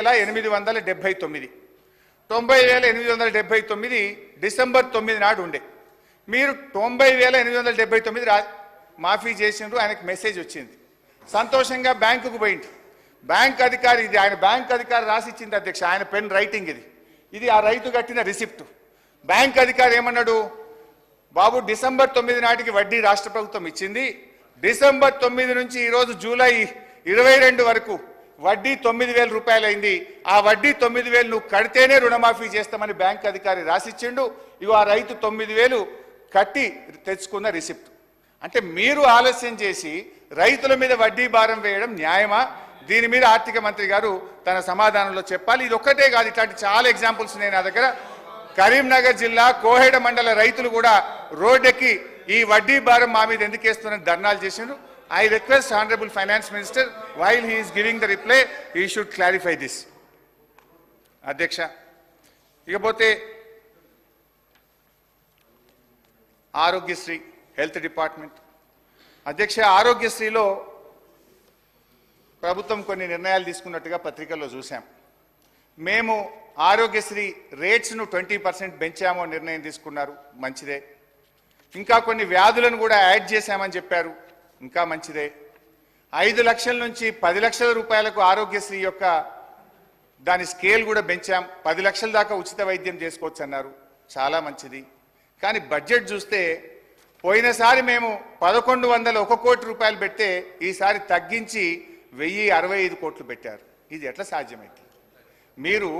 వేల ఎనిమిది వందల డెబ్బై తొమ్మిది. తొంభై వేల ఎనిమిది వందల డెబ్బై తొమ్మిది డిసెంబర్ తొమ్మిది నాడు ఉండే. మీరు తొంభై వేల ఎనిమిది వందల డెబ్బై తొమ్మిది రా మాఫీ చేసిండ్రు ఆయనకు మెసేజ్ వచ్చింది. సంతోషంగా బ్యాంకుకు పోయింది బ్యాంక్ అధికారి ఇది ఆయన బ్యాంక్ అధికారి రాసిచ్చింది అధ్యక్ష ఆయన పెన్ రైటింగ్ ఇది. ఇది ఆ రైతు కట్టిన రిసిప్ట్. బ్యాంక్ అధికారి ఏమన్నాడు? బాబు డిసెంబర్ తొమ్మిది నాటికి వడ్డీ రాష్ట్ర ప్రభుత్వం ఇచ్చింది. డిసెంబర్ తొమ్మిది నుంచి ఈరోజు జూలై ఇరవై రెండు వరకు వడ్డీ తొమ్మిది వేల రూపాయలైంది. ఆ వడ్డీ తొమ్మిది వేలు నువ్వు కడితేనే రుణమాఫీ చేస్తామని బ్యాంక్ అధికారి రాసిచ్చిండు. ఇవి ఆ రైతు తొమ్మిది వేలు కట్టి తెచ్చుకున్న రిసిప్ట్. అంటే మీరు ఆలస్యం చేసి రైతుల మీద వడ్డీ భారం వేయడం న్యాయమా? దీని మీద ఆర్థిక మంత్రి గారు తన సమాధానంలో చెప్పాలి. ఇది ఒక్కటే కాదు ఇట్లాంటి చాలా ఎగ్జాంపుల్స్ నేను నా దగ్గర. కరీంనగర్ జిల్లా కోహెడ మండల రైతులు కూడా రోడ్డెక్కి ఈ వడ్డీ భారం మా మీద ఎందుకేస్తున్న ధర్నాలు చేసిండ్రు. I request honourable finance minister while he's giving the reply he should clarify this అధ్యక్ష ఇకపోతే ఆరోగ్యశ్రీ హెల్త్ డిపార్ట్మెంట్ అధ్యక్ష ఆరోగ్యశ్రీలో ప్రభుత్వం కొన్ని నిర్ణయాలు తీసుకున్నట్టుగా పత్రికల్లో చూశాం. మేము ఆరోగ్యశ్రీ రేట్స్ను ట్వంటీ పర్సెంట్ పెంచామో నిర్ణయం తీసుకున్నారు. మంచిదే. ఇంకా కొన్ని వ్యాధులను కూడా యాడ్ చేశామని చెప్పారు. ఇంకా మంచిదే. ఐదు లక్షల నుంచి పది లక్షల రూపాయలకు ఆరోగ్యశ్రీ యొక్క దాని స్కేల్ కూడా పెంచాం. పది లక్షల దాకా ఉచిత వైద్యం చేసుకోవచ్చు అన్నారు. చాలా మంచిది. కానీ బడ్జెట్ చూస్తే పోయినసారి మేము పదకొండు వందల ఒక కోటి రూపాయలు పెడితే ఈసారి తగ్గించి వెయ్యి అరవై ఐదు కోట్లు పెట్టారు. ఇది ఎట్లా సాధ్యమైంది? మీరు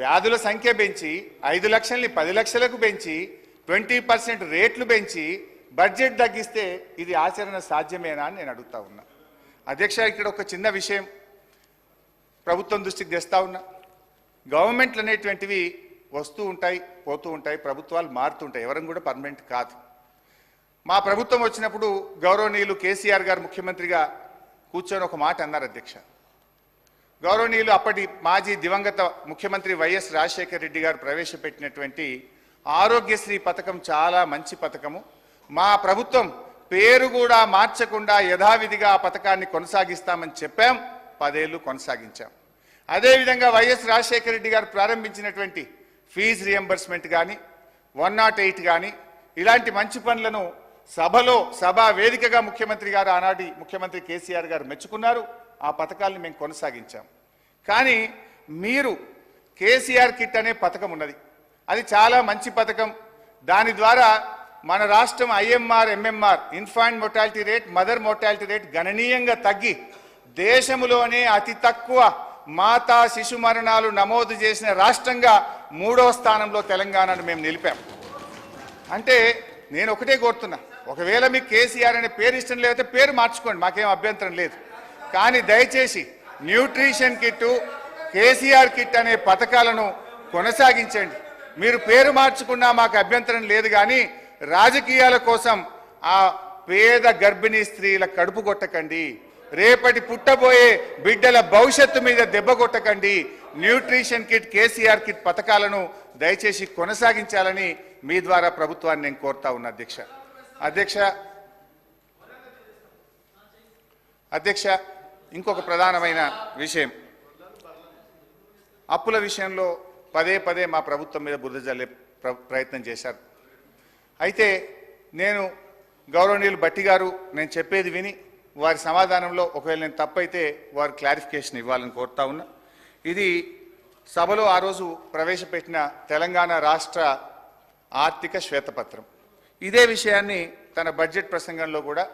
వ్యాధుల సంఖ్య పెంచి ఐదు లక్షల్ని పది లక్షలకు పెంచి ట్వంటీ పర్సెంట్ రేట్లు పెంచి బడ్జెట్ తగ్గిస్తే ఇది ఆచరణ సాధ్యమేనా అని నేను అడుగుతా ఉన్నా. అధ్యక్ష ఇక్కడ ఒక చిన్న విషయం ప్రభుత్వం దృష్టికి తెస్తా ఉన్నా. గవర్నమెంట్లు అనేటువంటివి వస్తూ ఉంటాయి పోతూ ఉంటాయి ప్రభుత్వాలు మారుతుంటాయి ఎవరం కూడా పర్మనెంట్ కాదు. మా ప్రభుత్వం వచ్చినప్పుడు గౌరవనీయులు కేసీఆర్ గారు ముఖ్యమంత్రిగా కూర్చొని ఒక మాట అన్నారు అధ్యక్ష. గౌరవనీయులు అప్పటి మాజీ దివంగత ముఖ్యమంత్రి వైఎస్ రాజశేఖర రెడ్డి గారు ప్రవేశపెట్టినటువంటి ఆరోగ్యశ్రీ పథకం చాలా మంచి పథకము. మా ప్రభుత్వం పేరు కూడా మార్చకుండా యథావిధిగా ఆ పథకాన్ని కొనసాగిస్తామని చెప్పాం. పదేళ్ళు కొనసాగించాం. అదేవిధంగా వైఎస్ రాజశేఖర రెడ్డి గారు ప్రారంభించినటువంటి ఫీజు రియంబర్స్మెంట్ కానీ వన్ నాట్ ఎయిట్ కానీ ఇలాంటి మంచి పనులను సభలో సభా వేదికగా ముఖ్యమంత్రి గారు ఆనాటి ముఖ్యమంత్రి కేసీఆర్ గారు మెచ్చుకున్నారు. ఆ పథకాలను మేము కొనసాగించాం. కానీ మీరు కేసీఆర్ కిట్ అనే పథకం ఉన్నది. అది చాలా మంచి పథకం. దాని ద్వారా మన రాష్ట్రం IMR MMR infant mortality rate mother mortality rate గణనీయంగా తగ్గి దేశంలోనే అతి తక్కువ మాతా శిశు మరణాలు నమోదు చేసిన రాష్ట్రంగా మూడవ స్థానంలో తెలంగాణను మేము నిలిపాం. అంటే నేను ఒకటే కోరుతున్నా ఒకవేళ మీకు కేసీఆర్ అనే పేరు ఇష్టం లేకపోతే పేరు మార్చుకోండి మాకేం అభ్యంతరం లేదు. కానీ దయచేసి న్యూట్రిషన్ కిట్టు కేసీఆర్ కిట్ అనే పథకాలను కొనసాగించండి. మీరు పేరు మార్చుకున్నా మాకు అభ్యంతరం లేదు కానీ రాజకీయాల కోసం ఆ పేద గర్భిణీ స్త్రీల కడుపు కొట్టకండి. రేపటి పుట్టబోయే బిడ్డల భవిష్యత్తు మీద దెబ్బ కొట్టకండి. న్యూట్రిషన్ కిట్ కేసీఆర్ కిట్ పథకాలను దయచేసి కొనసాగించాలని మీ ద్వారా ప్రభుత్వాన్ని నేను కోరుతా ఉన్నా అధ్యక్ష. అధ్యక్ష అధ్యక్ష ఇంకొక ప్రధానమైన విషయం. అప్పుల విషయంలో పదే పదే మా ప్రభుత్వం మీద బురద జల్లే ప్ర- ప్రయత్నం చేశారు. అయితే నేను గౌరవనీయులు బట్టి గారు నేను చెప్పేది విని వారి సమాధానంలో ఒకవేళ నేను తప్పైతే వారు క్లారిఫికేషన్ ఇవ్వాలని కోరుతా ఉన్నా. ఇది సభలో ఆ రోజు ప్రవేశపెట్టిన తెలంగాణ రాష్ట్ర ఆర్థిక శ్వేతపత్రం. ఇదే విషయాన్ని తన బడ్జెట్ ప్రసంగంలో కూడా